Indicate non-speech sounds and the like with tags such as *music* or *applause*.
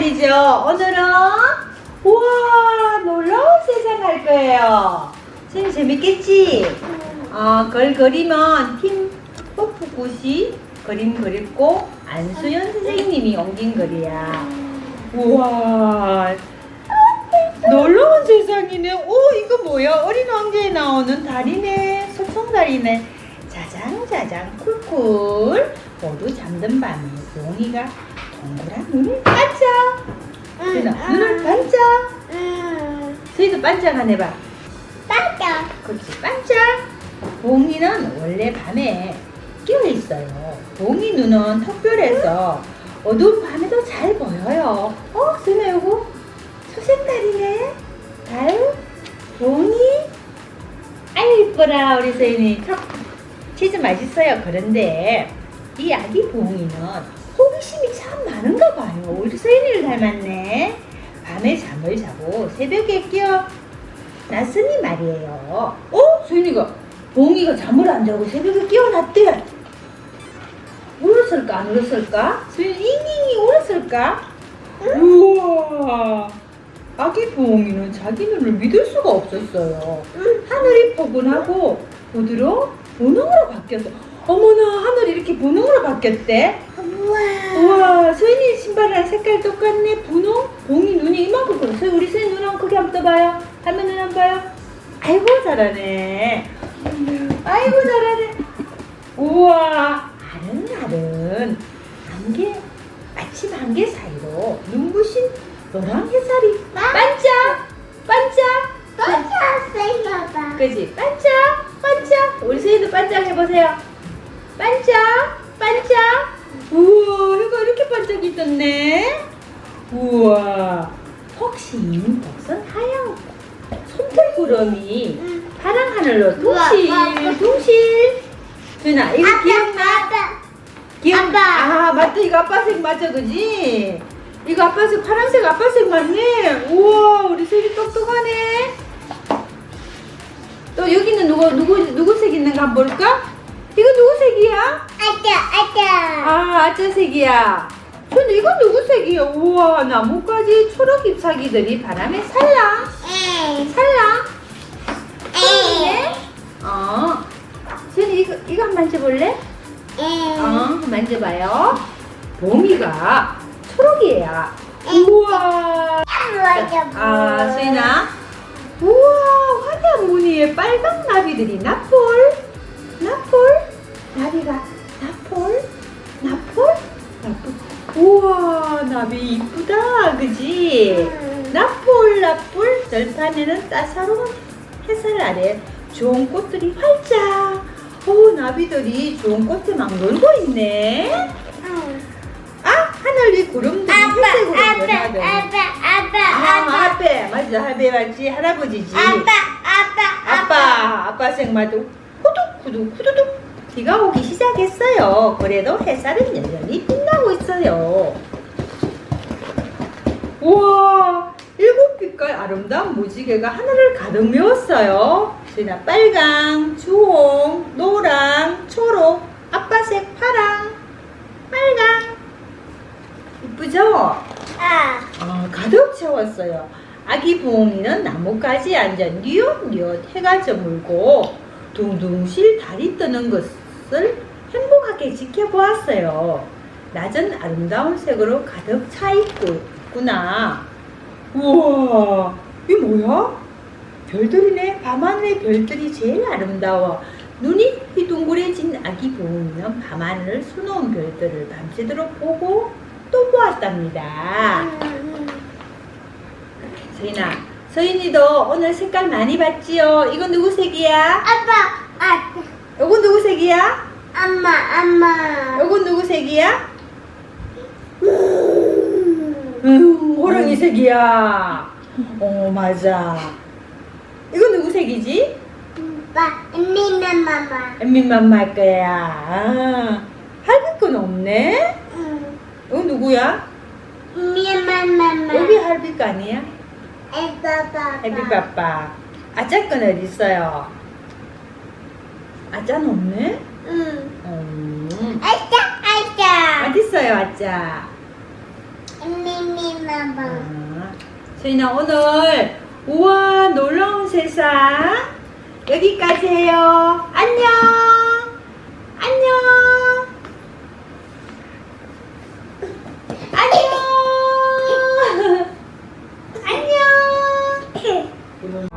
말이죠. 오늘은 우와 놀라운 세상 할 거예요. 선생님 재밌겠지? 어, 걸 그리면 팀 뽀푸굿이 그림 그렸고 안수연 선생님이 옮긴 글이야. 우와 놀라운 세상이네. 오 이거 뭐야? 어린 왕자에 나오는 다리네. 소통다리네. 자장자장 쿨쿨 모두 잠든 밤에 용이가 동그란 눈을 반짝. 수인아 눈을 반짝. 수인도 반짝 안 해봐. 따뜻. 그렇지 반짝. 봉이는 원래 밤에 끼어 있어요. 봉이 눈은 특별해서 어두운 밤에도 잘 보여요. 어, 수인아 요거 소생달이네. 달, 봉이. 아이 이뻐라 우리 수인이. 참, 치즈 맛있어요. 그런데 이 아기 봉이는 호기심이 참 많은가 봐요. 우리 수인이를 닮았네. 밤에 잠을 자고 새벽에 깨어 났으니 말이에요. 어? 수인이가 봉이가 잠을 안 자고 새벽에 깨어났대. 울었을까 안 울었을까? 수인이 잉잉이 울었을까? 우와 아기 봉이는 자기 눈을 믿을 수가 없었어요. 하늘이 포근하고 부드러운 분홍으로 바뀌었어. 어머나 하늘이 이렇게 분홍으로 바뀌었대. 우와. 우와 소인이 신발이랑 색깔 똑같네. 분홍 봉이 눈이 이만큼 커 소희 우리 소희 눈 한번 크게 한번 떠봐요. 할머니 눈 한번 봐요. 아이고 잘하네. 아이고 잘하네. 우와 아른아른 안개 아침 안개 사이로 눈부신 노랑 햇살이 반짝 반짝. 따뜻해요. 그지? 반짝 반짝. 우리 소희도 반짝 해보세요. 반짝 반짝 우와 해가 이렇게 반짝이 떴네 우와 혹시 복선 하얀 솜털구름이 파란 하늘로 우와, 둥실 아빠. 둥실 소희나 이거 기억나? 아빠. 기억 아빠. 아 맞다 이거 아빠색 맞아 그지? 이거 아빠색 파란색 아빠색 맞네 우와 우리 소희 똑똑하네 또 여기는 누구 누구 누구 색 있는가 한번 볼까? 이거 누구 색이야? 아따 아따. 아 아짜 색이야. 근데 이건 누구 색이야? 우와 나뭇가지 초록 잎사귀들이 바람에 살랑 에. 살랑. 에. 어. 선이 이거 이거 한 번 만져볼래? 에. 어 만져봐요. 봄이가 초록이야. 우와. 아 수인아. 우와 화려한 무늬에 빨강 나비들이 나폴 나비 이쁘다 그지? 나폴 나폴. 들판에는 따사로운 햇살 아래 좋은 꽃들이 활짝. 오 나비들이 좋은 꽃에 막 놀고 있네. 아 하늘 위 구름들이 회색으로 아빠 변하더니 아빠 아빠. 아, 아빠. 맞아 할배 맞지? 할아버지지? 아빠 아빠 아빠. 아빠 생마도 후둑 후둑 후두둑. 비가 오기 시작했어요. 그래도 햇살은 여전히 빛나고 있어요 우와 일곱 빛깔 아름다운 무지개가 하늘을 가득 메웠어요 지나 빨강 주홍 노랑 초록 아빠색 파랑 빨강 이쁘죠? 아 아, 가득 채웠어요. 아기 부엉이는 나뭇가지에 앉아 뉘엿뉘엿 해가 저물고 둥둥실 달이 뜨는 것을 행복하게 지켜보았어요. 낮은 아름다운 색으로 가득 차 있고 있구나. 우와, 이게 뭐야? 별들이네. 밤하늘의 별들이 제일 아름다워. 눈이 휘둥그레진 아기 부엉이는 밤하늘을 수놓은 별들을 밤새도록 보고 또 보았답니다. 서인아, 서인이도 오늘 색깔 많이 봤지요? 이건 누구 색이야? 아빠 아빠 이건 누구 색이야? 엄마 엄마 이건 누구 색이야? 음, 호랑 이 색이야. 어, 맞아. 이건 누구 색이지? 아빠 언니는 마마 엠민맘마 할 거야. 아, 할비 건 없네? 이건 누구야? 언니는 마마 여기 할비 거 아니야? 아빠 할비 빠빠. 아짜 건 어디 있어요? 아짜는 없네? 응 음. 아빠 아빠 어디 있어요, 아짜? 엄마. 아, 소희나 오늘 우와 놀라운 세상 여기까지 해요. 안녕. 안녕. 안녕. *laughs* 안녕.